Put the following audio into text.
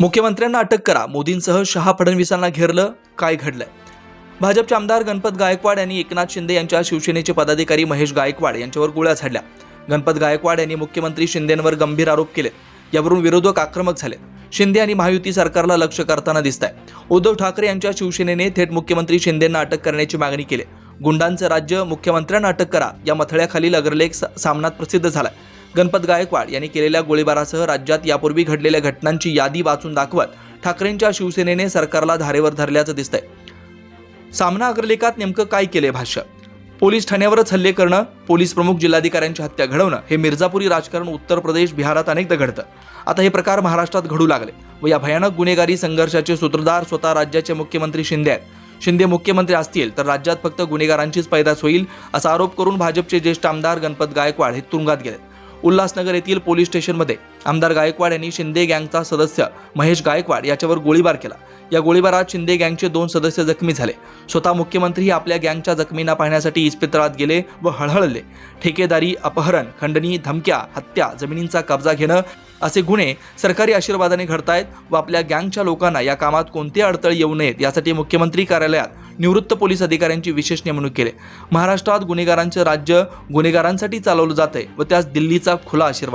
मुख्यमंत्र्यांना अटक करा. मोदींसह शहा फडणवीसांना घेरलं काय घडलंय? भाजपचे आमदार गणपत गायकवाड यांनी एकनाथ शिंदे यांच्या शिवसेनेचे पदाधिकारी महेश गायकवाड यांच्यावर गोळ्या झाडल्या. गणपत गायकवाड यांनी मुख्यमंत्री शिंदेंवर गंभीर आरोप केले. यावरून विरोधक आक्रमक झाले. शिंदे आणि महायुती सरकारला लक्ष करताना दिसत आहे उद्धव ठाकरे यांच्या शिवसेनेने थेट मुख्यमंत्री शिंदेंना अटक करण्याची मागणी केली. गुंडांचं राज्य मुख्यमंत्र्यांना अटक करा. या मथळ्याखाली लगरलेख सामनात प्रसिद्ध झाला गणपत गायकवाड यांनी केलेल्या गोळीबारासह राज्यात यापूर्वी घडलेल्या घटनांची यादी वाचून दाखवत ठाकरेंच्या शिवसेनेने सरकारला धारेवर धरल्याचं दिसतंय. सामना अग्रलेखात नेमकं काय केले भाष्य? पोलीस ठाण्यावरच हल्ले करणं पोलीस प्रमुख जिल्हाधिकाऱ्यांची हत्या घडवणं हे मिर्झापुरी राजकारण उत्तर प्रदेश बिहारात अनेकदा घडतं. आता हे प्रकार महाराष्ट्रात घडू लागले व या भयानक गुन्हेगारी संघर्षाचे सूत्रधार स्वतः राज्याचे मुख्यमंत्री शिंदे आहेत. शिंदे मुख्यमंत्री असतील तर राज्यात फक्त गुन्हेगारांचीच पैदास होईल असा आरोप करून भाजपचे ज्येष्ठ आमदार गणपत गायकवाड हे तुरुंगात गेले उल्हासनगर येथील पोलीस स्टेशनमध्ये आमदार गायकवाड यांनी शिंदे गँगचा सदस्य महेश गायकवाड याच्यावर गोळीबार केला. या गोळीबारात शिंदे गँगचे दोन सदस्य जखमी झाले. स्वतः मुख्यमंत्री आपल्या गँगच्या जखमींना पाहण्यासाठी इस्पितळात गेले व हळहळले. ठेकेदारी अपहरण खंडणी धमक्या हत्या जमिनींचा कब्जा घेणं असे गुन्हे सरकारी आशीर्वादाने घडतायत व आपल्या गँगच्या लोकांना या कामात कोणते अडथळे येऊ नयेत यासाठी मुख्यमंत्री कार्यालयात निवृत्त पोलीस अधिकाऱ्यांची विशेष नेमणूक केली. महाराष्ट्रात गुन्हेगारांचे राज्य गुन्हेगारांसाठी चालवलं जातंय व त्यास दिल्लीचा खुला आशीर्वाद.